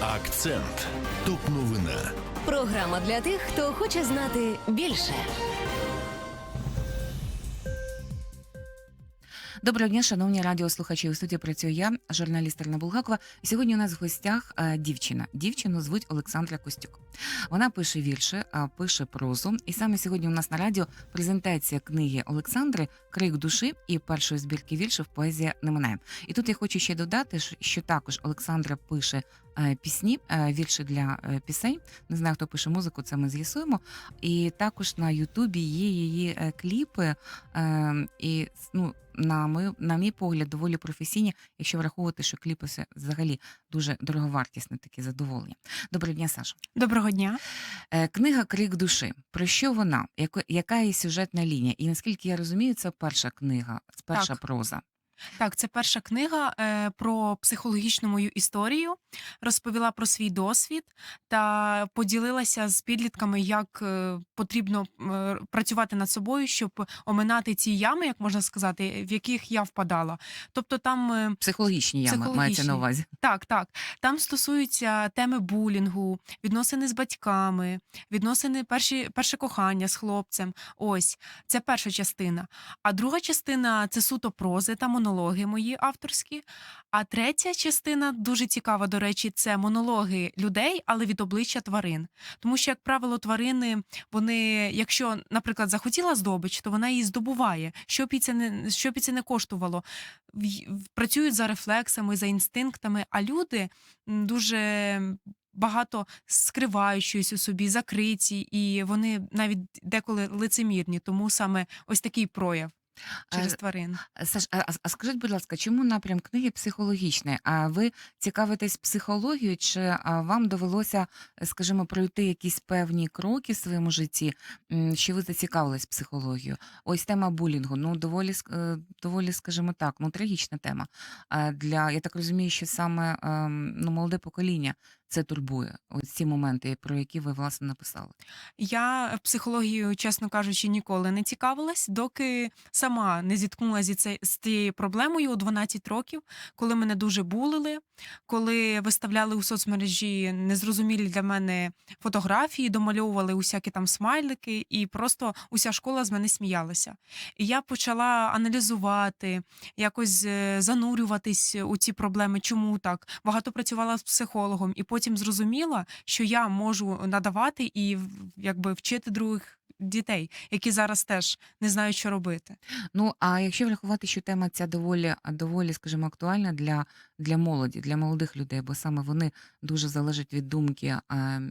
Акцент. Топ новина. Програма для тих, хто хоче знати більше. Доброго дня, шановні радіослухачі. У студії працюю я, журналіст Ірина Булгакова. Сьогодні у нас в гостях е, дівчина. Дівчину звуть Олександра Костюк. Вона пише вірші, а, пише прозу. І саме сьогодні у нас на радіо презентація книги Олександри Крик душі і першої збірки віршів Поезія не минає. І тут я хочу ще додати, що- також Олександра пише пісні, е, вірші для е, пісень. Не знаю, хто пише музику, це ми з'ясуємо. І також на Ютубі є її е, кліпи. Е, і ну, на мою на мій погляд, доволі професійні, якщо враховувати, що кліпи це взагалі дуже дороговартісне таке задоволення. Доброго дня, Саша. Доброго дня. Е, Книга Крик душі. Про що вона? Яка її сюжетна лінія? І наскільки я розумію, це перша книга, перша Так. проза. Так, це перша книга е, про психологічну мою історію. Розповіла про свій досвід та поділилася з підлітками, як е, потрібно е, працювати над собою, щоб оминати ці ями, як можна сказати, в яких я впадала. Тобто там е, Психологічні ями мається на увазі. Так, так. Там стосуються теми булінгу, відносини з батьками, відносини перші, перше кохання з хлопцем. Ось це перша частина. А друга частина це суто прози та монологи мої авторські. А третя частина дуже цікава, до речі, це монологи людей, але від обличчя тварин. Тому що, як правило, тварини, вони, якщо, наприклад, захотіла здобич, то вона її здобуває. Що б це не що б це не коштувало. Працюють за рефлексами, за інстинктами, а люди дуже багато скривають у собі, закриті, і вони навіть деколи лицемірні. Тому саме ось такий прояв через Е, тварин. Саш, а, а- скажіть, будь ласка, чому напрям книги психологічний? А ви цікавитесь психологією, чи вам довелося, е, скажімо, пройти якісь певні кроки в своєму житті, що ви зацікавились психологією? Ось тема булінгу. Ну, доволі, е, доволі, скажімо так, ну трагічна тема. А для я так розумію, що саме ем, ну, молоде покоління це турбує. Ось ці моменти, про які ви власне написали. Я психологією, чесно кажучи, ніколи не цікавилась, доки сама не зіткнулася з цією проблемою у 12 років, коли мене дуже булили, коли виставляли у соцмережі незрозумілі для мене фотографії, домальовували усякі там смайлики, і просто уся школа з мене сміялася. І я почала аналізувати, якось е, занурюватись у ці проблеми. Чому так? Багато працювала з психологом, і потім зрозуміла, що я можу надавати і якби вчити других дітей, які зараз теж не знають, що робити. Ну, а якщо врахувати, що тема ця доволі, доволі, скажімо, актуальна для, для молоді, для молодих людей, бо саме вони дуже залежать від думки е,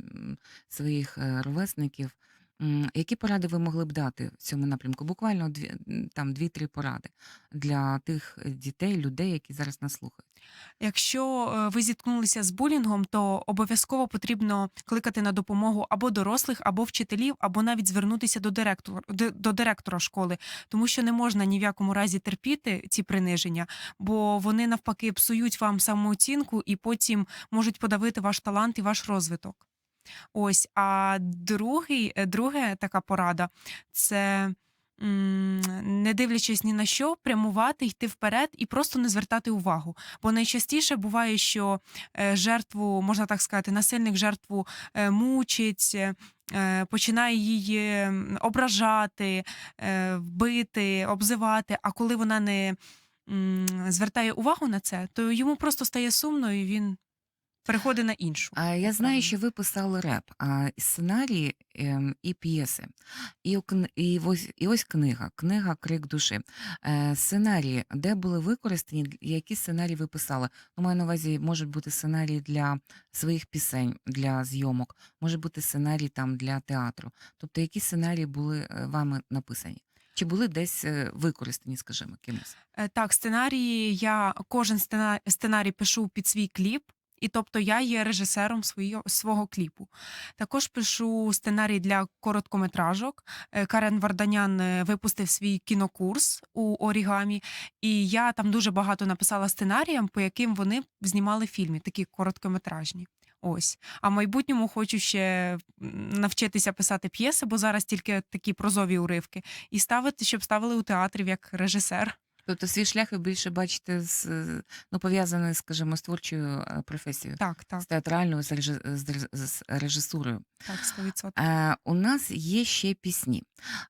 своїх ровесників. Які поради ви могли б дати в цьому напрямку? Буквально дві, там дві-три поради для тих е, дітей, людей, які зараз нас слухають. Якщо е, ви зіткнулися з булінгом, то обов'язково потрібно кликати на допомогу або дорослих, або вчителів, або навіть звернутися до директора до, директора школи, тому що не можна ні в якому разі терпіти ці приниження, бо вони навпаки псують вам самооцінку і потім можуть подавити ваш талант і ваш розвиток. Ось, а другий, е, друге така порада це. Не дивлячись ні на що, прямувати, йти вперед і просто не звертати увагу. Бо найчастіше буває, що е, жертву, можна так сказати, насильник жертву е, мучить, е, починає її ображати, е, бити, обзивати. А коли вона не звертає увагу на це, то йому просто стає сумно і він переходить на іншу. А я знаю, що ви писали реп, а і сценарії ем, і п'єси. І, кн- і, ось, і ось книга, книга Крик душі. Е, сценарії, де були використані, які сценарії ви писали? Ну, маю на увазі, можуть бути сценарії для своїх пісень, для зйомок, може бути сценарій там для театру. Тобто, які сценарії були е, вами написані? Чи були десь е, використані, скажімо, кимось? Е, Так, сценарії я кожен сцена- сценарій пишу під свій кліп. І тобто я є режисером свого, свого кліпу. Також пишу сценарій для короткометражок. Е, Карен Варданян е, випустив свій кінокурс у Орігамі, і я там дуже багато написала сценаріям, по яким вони знімали фільми, такі короткометражні. Ось. А в майбутньому хочу ще навчитися писати п'єси, бо зараз тільки такі прозові уривки, і ставити, щоб ставили у театрів як режисер. Тобто свій шлях ви більше бачите з е, ну пов'язаний, скажімо, з творчою е, професією, Так, так, з театральною, з, реж- з режисурою. так, 100%. Е, у нас є ще пісні.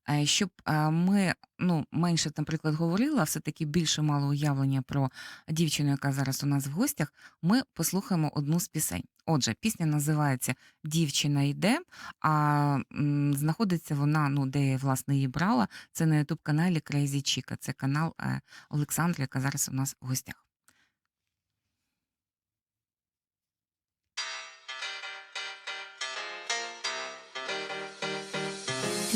Е, щоб ми ну, менше, наприклад, говорили, а все-таки більше мало уявлення про дівчину, яка зараз у нас в гостях, ми послухаємо одну з пісень. Отже, пісня називається Дівчина йде, а знаходиться вона, ну, де я власне її брала, це на ютуб каналі Crazy Chica. Це канал Олександра, яка зараз у нас в гостях.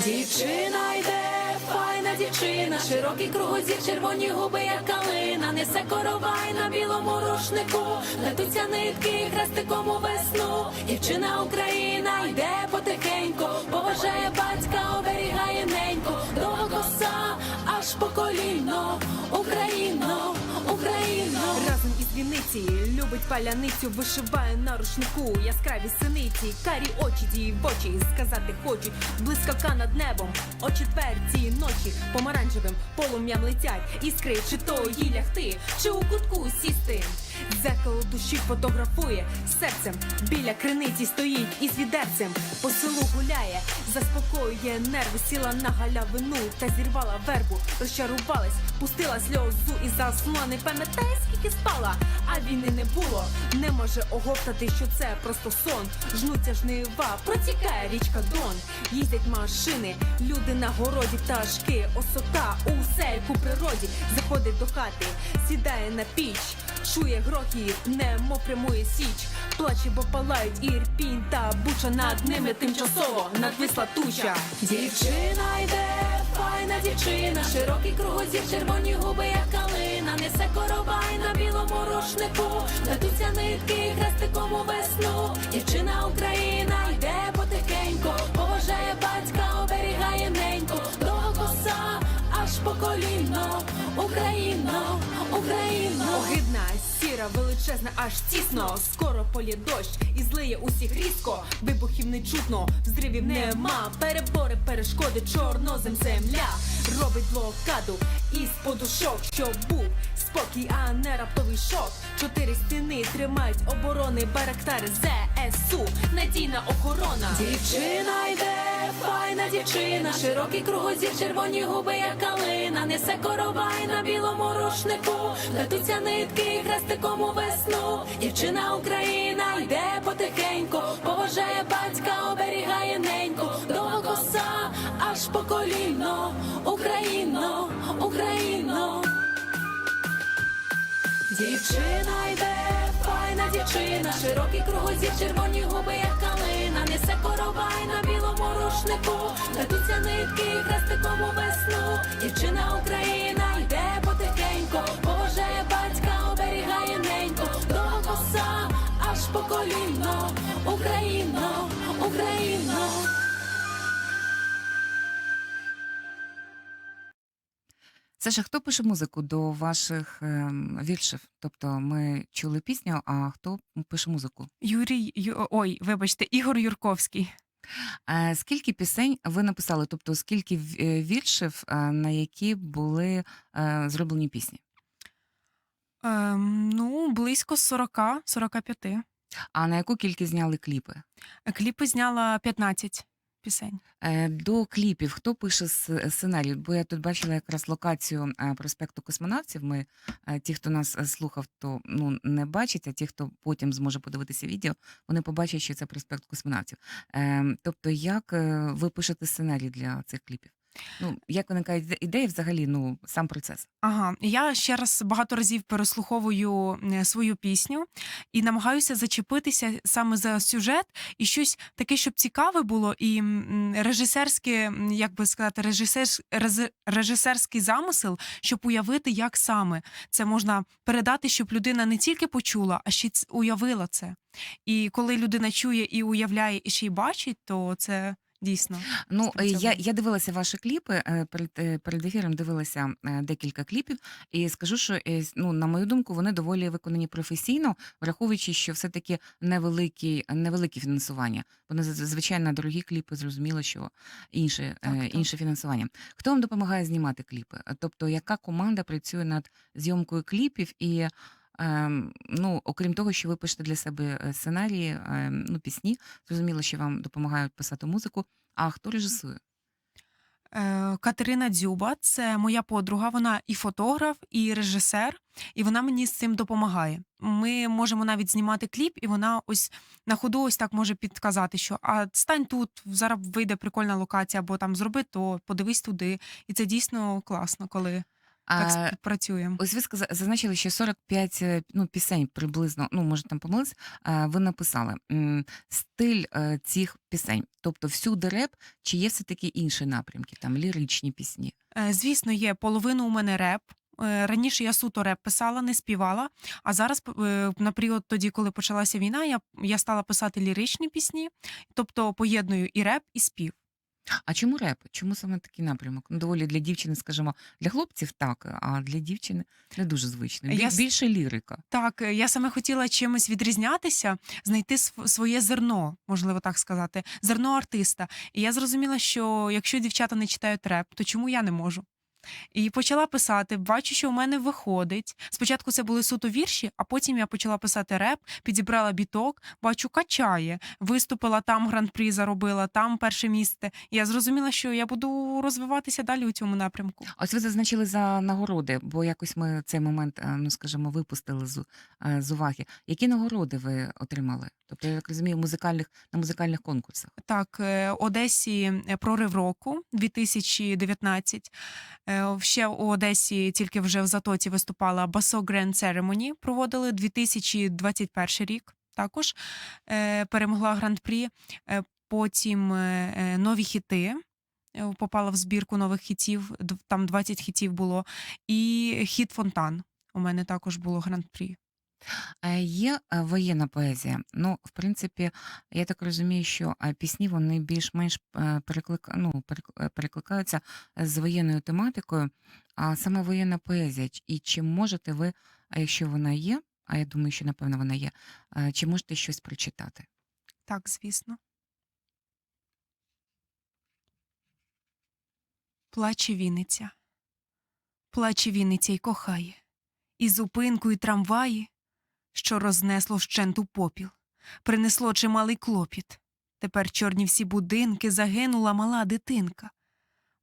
Дівчина йде, файна дівчина, широкий кругозір, червоні губи, як калина, несе коровай на білому рушнику, летуться нитки хрестиком у весну. Дівчина Україна йде потихеньку, поважає батька, оберігає неньку, довга коса аж поколіно, Україно, Україно. Разом із Вінниці любить паляницю, вишиває на рушнику яскраві синиці, карі очі дії в очі сказати хочуть. Блискавка над небом, о четвертій ночі помаранчевим полум'ям летять іскри, чи то їй лягти, чи у кутку сісти. Дзеркало душі фотографує серцем біля криниці стоїть із відерцем. По селу гуляє, заспокоює нерви, сіла на галявину та зірвала вербу, розчарувалась, пустила сльозу і заснула. Не пам'ятає, скільки спала, а війни не було. Не може оговтати, що це просто сон. Жнуться жнива, протікає річка Дон. Їздять машини, люди на городі, пташки, осота, усе як у природі. Заходить до хати, сідає на піч, чує грохіт, немов прямує січ. Плаче, бо палають ірпінь та буча над ними тимчасово надвисла туча. Дівчина йде, файна дівчина, широкий кругозір, червоні губи, як калина, рушнику, летуться нитки хрестиком у весну. Дівчина Україна йде потихеньку, поважає батька, оберігає неньку, довга коса аж по коліно, Україно, Україно. Огидна, сіра, величезна, аж тісно. Скоро полє дощ і злиє усіх різко. Вибухів не чутно, взривів нема. Перебори, перешкоди, чорнозем земля. Робить блокаду із подушок, щоб був спокій, а не раптовий шок. Чотири стіни тримають оборони, барактари ЗСУ, надійна охорона. Дівчина йде, файна дівчина, широкий кругозір, червоні губи, як калина, несе коровай на білому рушнику, летуться нитки хрестиком у весну. Дівчина Україна йде потихеньку, поважає батька, оберігає неньку, коса аж по коліно, Україно, Україно. Дівчина йде, файна дівчина, широкий кругозір, червоні губи, як калина, несе коровай на білому рушнику, летуться нитки хрестиком у весну. Дівчина Україна йде потихеньку, поважає батька, оберігає неньку, довга коса аж по коліно, Україно, Україно. Саша, хто пише музику до ваших ем, віршів? Тобто ми чули пісню, а хто пише музику? Юрій, Ю- ой, вибачте, Ігор Юрковський. Е, Скільки пісень ви написали? Тобто, скільки в- е, віршів, е, на які були е, зроблені пісні? Ем, ну, близько 40-45. А на яку кількість зняли кліпи? Кліпи зняла 15 пісень. Е, До кліпів хто пише сценарій? Бо я тут бачила якраз локацію е, проспекту космонавтів. Ми е, ті, хто нас слухав, то ну не бачать, а ті, хто потім зможе подивитися відео, вони побачать, що це проспект космонавтів. Е, Тобто, як ви пишете сценарій для цих кліпів? Ну як виникає іде- ідея, взагалі, ну сам процес? Ага, я ще раз багато разів переслуховую е, свою пісню і намагаюся зачепитися саме за сюжет і щось таке, щоб цікаве було, і режисерське, як би сказати, режисерс, рез- режисерський замисел, щоб уявити, як саме це можна передати, щоб людина не тільки почула, а ще уявила це. І коли людина чує і уявляє, і ще й бачить, то це Дійсно. Ну, е, я, я дивилася ваші кліпи е, перед, е, перед ефіром дивилася декілька кліпів, і скажу, що ну, на мою думку, вони доволі виконані професійно, враховуючи, що все-таки невеликі, невелике фінансування. Бо з- звичайно, дорогі кліпи, зрозуміло, що інше, Так, е, так. інше фінансування. Хто вам допомагає знімати кліпи? Тобто, яка команда працює над зйомкою кліпів і. Ем, Ну, окрім того, що ви пишете для себе е, сценарії, ем, ну, пісні, зрозуміло, що вам допомагають писати музику. А хто режисує? Е, Катерина Дзюба це моя подруга. Вона і фотограф, і режисер, і вона мені з цим допомагає. Ми можемо навіть знімати кліп, і вона ось на ходу ось так може підказати, що а стань тут, зараз вийде прикольна локація, або там зроби то, подивись туди. І це дійсно класно, коли так співпрацюємо. Ось ви сказа- зазначили, що 45 е, ну, пісень приблизно, ну може там помились, ви написали стиль е, цих пісень, тобто всюди реп, чи є все таки інші напрямки, там ліричні пісні? Е, Звісно, є половину у мене реп. Раніше я суто реп писала, не співала. А зараз, на період тоді, коли почалася війна, я, я стала писати ліричні пісні, тобто поєдную і реп, і спів. А чому реп? Чому саме такий напрямок? Ну, доволі для дівчини, скажімо, для хлопців так, а для дівчини не дуже звично. Бі- Я с- Більше лірика. Так, е, я саме хотіла чимось відрізнятися, знайти св- своє зерно, можливо так сказати, зерно артиста. І я зрозуміла, що якщо дівчата не читають реп, то чому я не можу? І почала писати, бачу, що у мене виходить. Спочатку це були суто вірші, а потім я почала писати реп, підібрала біток, бачу, качає. Виступила там гран-прі, заробила, там перше місце. І я зрозуміла, що я буду розвиватися далі у цьому напрямку. Ось ви зазначили за нагороди, бо якось ми цей момент, е, ну скажімо, випустили з, е, з уваги. Які нагороди ви отримали? Тобто, я так розумію, музикальних на музикальних конкурсах. Так, е, Одесі прорив року 2019. Е, Ще у Одесі тільки вже в Затоці виступала Басо Grand Ceremony, проводили 2021 рік. Також е, перемогла гран-прі. Е, Потім нові хіти. Попала в збірку нових хітів, там 20 хітів було. І хіт Фонтан. У мене також було гран-прі. Є е, воєнна поезія. Ну, в принципі, я так розумію, що е, пісні вони більш-менш е, переклика... ну, перекликаються з воєнною тематикою, а саме воєнна поезія. І чи можете ви, а якщо вона є, а я думаю, що напевно вона є, чи можете щось прочитати? Так, звісно. Плаче Вінниця. Плаче Вінниця й кохає. І зупинку, і трамваї, що рознесло вщенту попіл, принесло чималий клопіт. Тепер чорні всі будинки, загинула мала дитинка.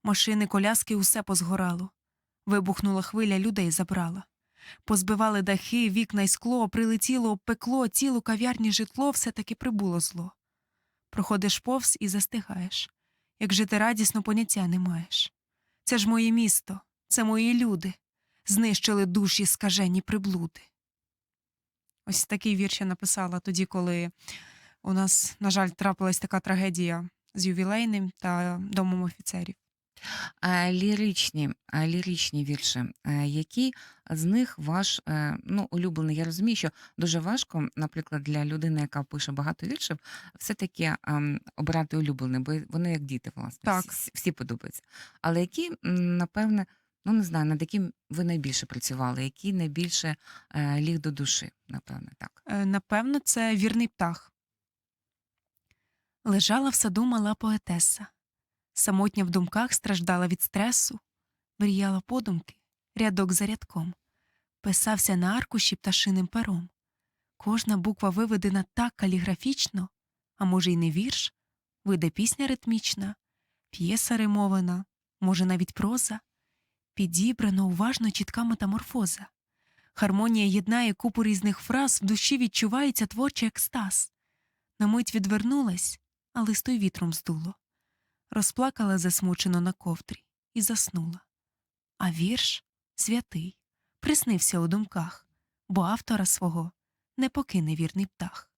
Машини, коляски усе позгорало. Вибухнула хвиля, людей забрала. Позбивали дахи, вікна й скло, прилетіло, обпекло, цілу кав'ярні житло, все таки прибуло зло. Проходиш повз і застигаєш. Як жити радісно, поняття не маєш. Це ж моє місто, це мої люди. Знищили душі скажені приблуди. Ось такий вірш я написала тоді, коли у нас, на жаль, трапилась така трагедія з ювілейним та домом офіцерів. А ліричні, а ліричні вірші, які з них ваш е, ну, улюблений? Я розумію, що дуже важко, наприклад, для людини, яка пише багато віршів, все-таки ем, обирати улюблений, бо вони як діти, власне, Так. всі, всі подобаються. Але які, напевне, ну не знаю, над яким ви найбільше працювали, який найбільше е, ліг до душі, напевне, так. Е, Напевно, це вірний птах. Лежала в саду мала поетеса. Самотня в думках страждала від стресу, мріяла подумки, рядок за рядком, писався на аркуші пташиним пером. Кожна буква виведена так каліграфічно, а може, й не вірш, вийде пісня ритмічна, п'єса римована, може, навіть проза, підібрана уважно чітка метаморфоза. Гармонія єднає купу різних фраз, в душі відчувається творчий екстаз. На мить відвернулась, а листо й вітром здуло. Розплакала засмучено на ковдрі і заснула. А вірш святий, приснився у думках, бо автора свого не покине вірний птах.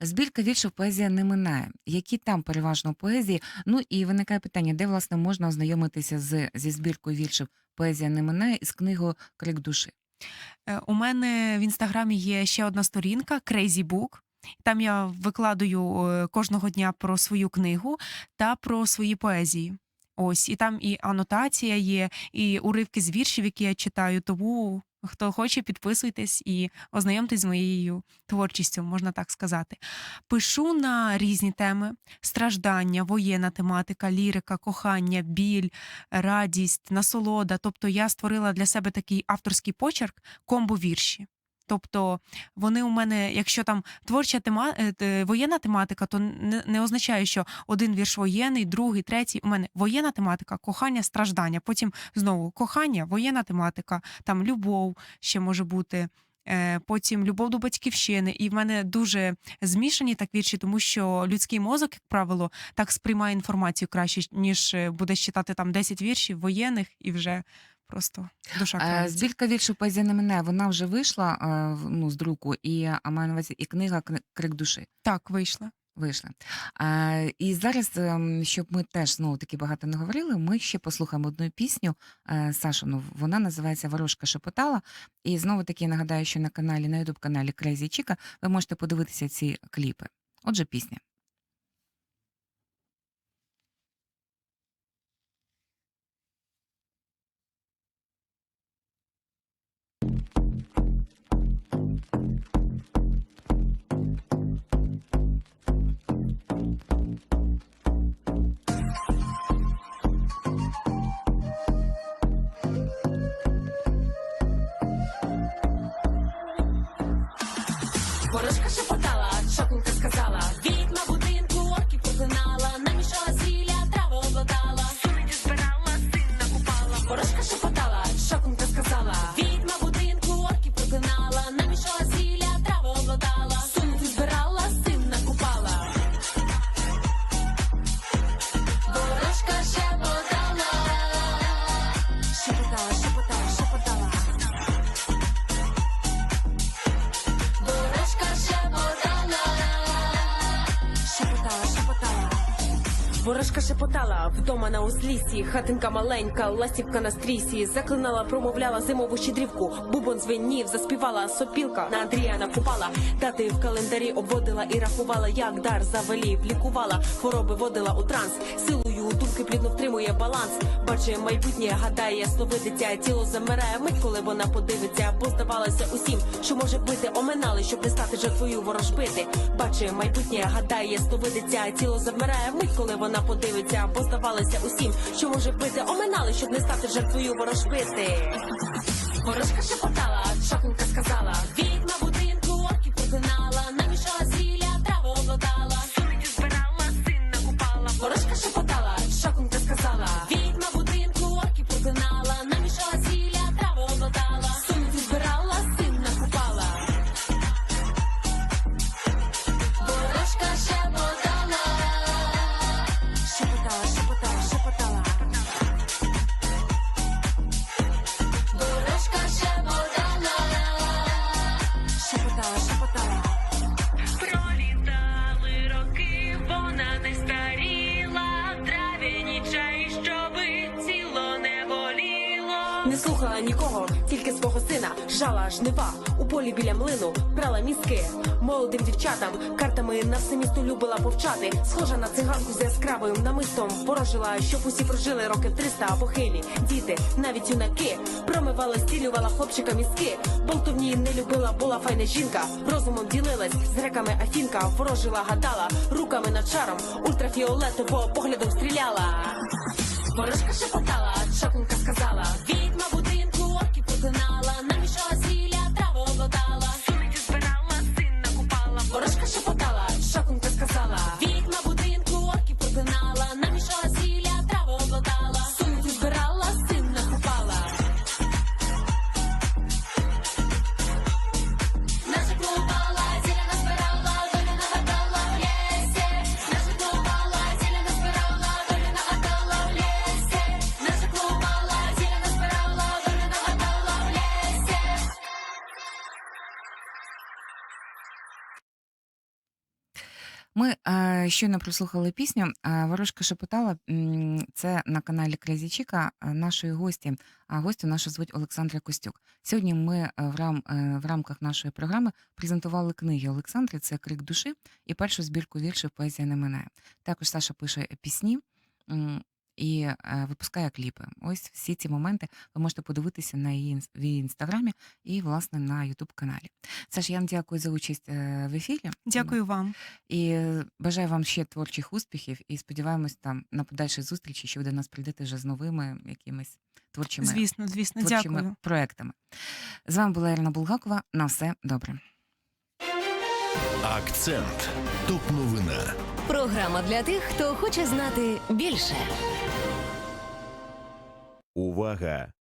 Збірка віршів поезія не минає. Які там переважно поезії? Ну і виникає питання, де власне можна ознайомитися з, зі збіркою віршів Поезія не минає з книгою Крик душі. Е, У мене в інстаграмі є ще одна сторінка Crazy Book. Там я викладаю е, кожного дня про свою книгу та про свої поезії. Ось, і там і анотація є, і уривки з віршів, які я читаю. Тому хто хоче, підписуйтесь і ознайомтесь з моєю творчістю, можна так сказати. Пишу на різні теми: страждання, воєнна тематика, лірика, кохання, біль, радість, насолода. Тобто я створила для себе такий авторський почерк комбо вірші. Тобто вони у мене, якщо там творча тема, е, воєнна тематика, то не, не означає, що один вірш воєнний, другий, третій. У мене воєнна тематика, кохання, страждання. Потім знову кохання, воєнна тематика, там любов ще може бути. е, Потім любов до батьківщини, і в мене дуже змішані так вірші, тому що людський мозок, як правило, так сприймає інформацію краще, ніж е, буде читати там 10 віршів воєнних, і вже просто душа Е, крається. Збірка віршів поезія не мене, вона вже вийшла е, ну, з друку, і а маю на увазі і книга Крик душі. Так, вийшла. Вийшла. А, і зараз, ем, щоб ми теж знову таки багато не говорили, ми ще послухаємо одну пісню е, Сашину. Вона називається Ворожка шепотала. І знову таки нагадаю, що на каналі, на ютуб каналі Crazy Chica ви можете подивитися ці кліпи. Отже, пісня. Ворожка шепотала, вдома на узліссі, хатинка маленька, ластівка на стрісі, заклинала, промовляла зимову щедрівку, бубон звенів, заспівала сопілка, на Андрія накупала, дати в календарі обводила і рахувала, як дар завелів, лікувала, хвороби водила у транс, силою думки плідно втримує баланс, бачить майбутнє, гадає, словидиться, тіло замирає мить, коли вона подивиться, бо здавалося усім, що може бити, оминали, щоб не стати жертвою ворожбити. Бачить майбутнє, гадає, словидиться, тіло завмирає мить, коли вона подивиться, бо здавалося усім, що може бити, оминали, щоб не стати жертвою ворожбити. Ворожка шепотала, шокунка сказала, жнива у полі біля млину, брала мізки молодим дівчатам, картами на все місто любила повчати. Схожа на циганку з яскравим намистом, ворожила, щоб усі прожили років 300 або хилі. Діти, навіть юнаки, промивала, стілювала хлопчика мізки. Болтовні не любила, була файна жінка. Розумом ділилась з греками Афінка, ворожила, гадала, руками над шаром, ультрафіолетово поглядом стріляла. Ворожка шепотала, шокунка сказала, щойно прослухали пісню. Е, Ворожка шепотала. Це на каналі Крязі Chica е, нашої гості. А гостю нашу звуть Олександра Костюк. Сьогодні ми е, в, рам, е, в рамках нашої програми презентували книги Олександри. Це Крик душі і першу збірку віршів Поезія не минає. Також Саша пише пісні. І е, випускає кліпи. Ось всі ці моменти ви можете подивитися на її інс- в її інстаграмі і, власне, на Ютуб каналі. Саш, я вам дякую за участь е, в ефірі. Дякую вам. І бажаю вам ще творчих успіхів і сподіваємось там на подальші зустрічі, що ви до нас прийдете вже з новими якимись творчими, Звісно, звісно, творчими дякую. проектами. З вами була Ірина Булгакова. На все добре. Акцент. Топ новина. Програма для тих, хто хоче знати більше. Увага!